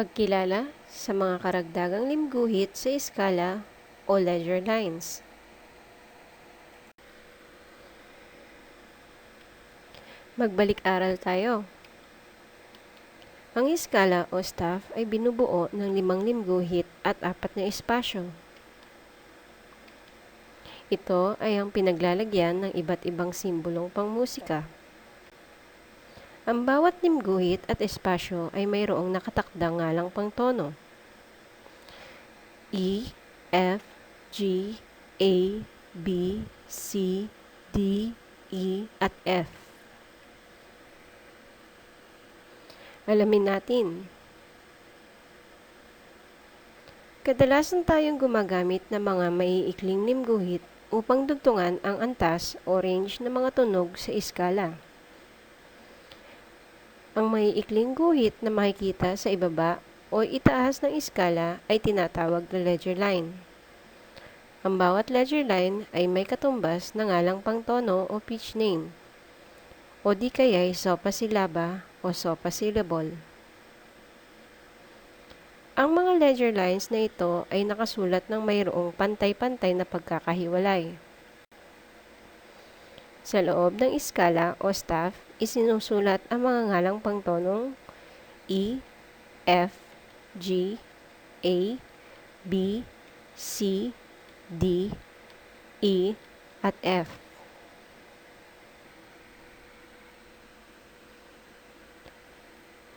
Pagkilala sa mga karagdagang limguhit sa iskala o ledger lines. Magbalik-aral tayo. Ang iskala o staff ay binubuo ng limang limguhit at apat na espasyo. Ito ay ang pinaglalagyan ng iba't ibang simbolong pangmusika. Ang bawat limguhit at espasyo ay mayroong nakatakdang ngalang pangtono. E, F, G, A, B, C, D, E, at F. Alamin natin. Kadalasan tayong gumagamit ng mga maiikling limguhit upang dugtungan ang antas o range ng mga tunog sa iskala. Ang maiikling guhit na makikita sa ibaba o itaas ng iskala ay tinatawag na ledger line. Ang bawat ledger line ay may katumbas na ngalang pangtono o pitch name o di kaya'y sopa-silaba o sopa-syllable. Ang mga ledger lines na ito ay nakasulat ng mayroong pantay-pantay na pagkakahiwalay. Sa loob ng iskala o staff, isinusulat ang mga ngalang pangtonong E, F, G, A, B, C, D, E, at F.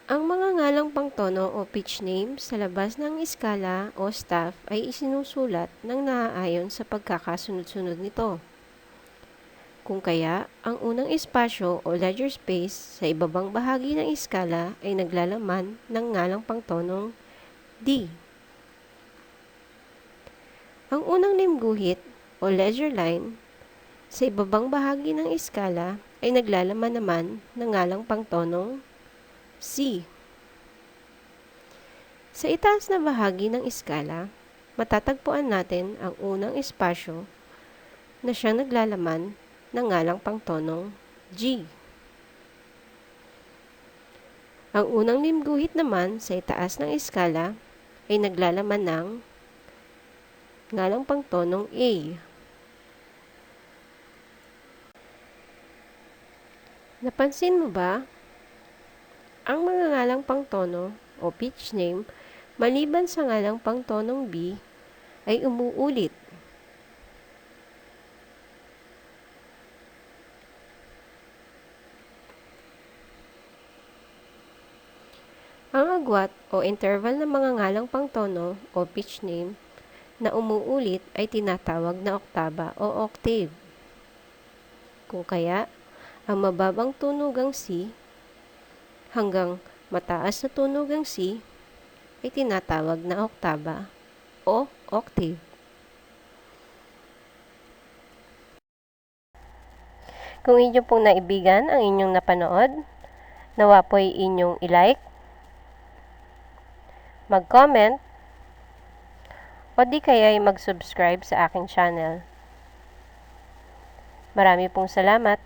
Ang mga ngalang pangtono o pitch name sa labas ng iskala o staff ay isinusulat ng naaayon sa pagkakasunod-sunod nito. Kung kaya, ang unang espasyo o ledger space sa ibabang bahagi ng iskala ay naglalaman ng ngalang pangtonong D. Ang unang limguhit o ledger line sa ibabang bahagi ng iskala ay naglalaman naman ng ngalang pangtonong C. Sa itaas na bahagi ng iskala, matatagpuan natin ang unang espasyo na siyang naglalaman ng ngalang pangtonong G. Ang unang limguhit naman sa itaas ng iskala ay naglalaman ng ngalang pangtonong A. Napansin mo ba ang mga ngalang pangtono o pitch name maliban sa ngalang pangtonong B ay umuulit. Ang agwat o interval ng mga ngalang pangtono o pitch name na umuulit ay tinatawag na oktaba o octave. Kung kaya, ang mababang tunugang C hanggang mataas na tunugang C ay tinatawag na oktaba o octave. Kung inyo pong naibigan ang inyong napanood, nawa po'y inyong ilike, mag-comment, o di kaya'y mag-subscribe sa aking channel. Marami pong salamat.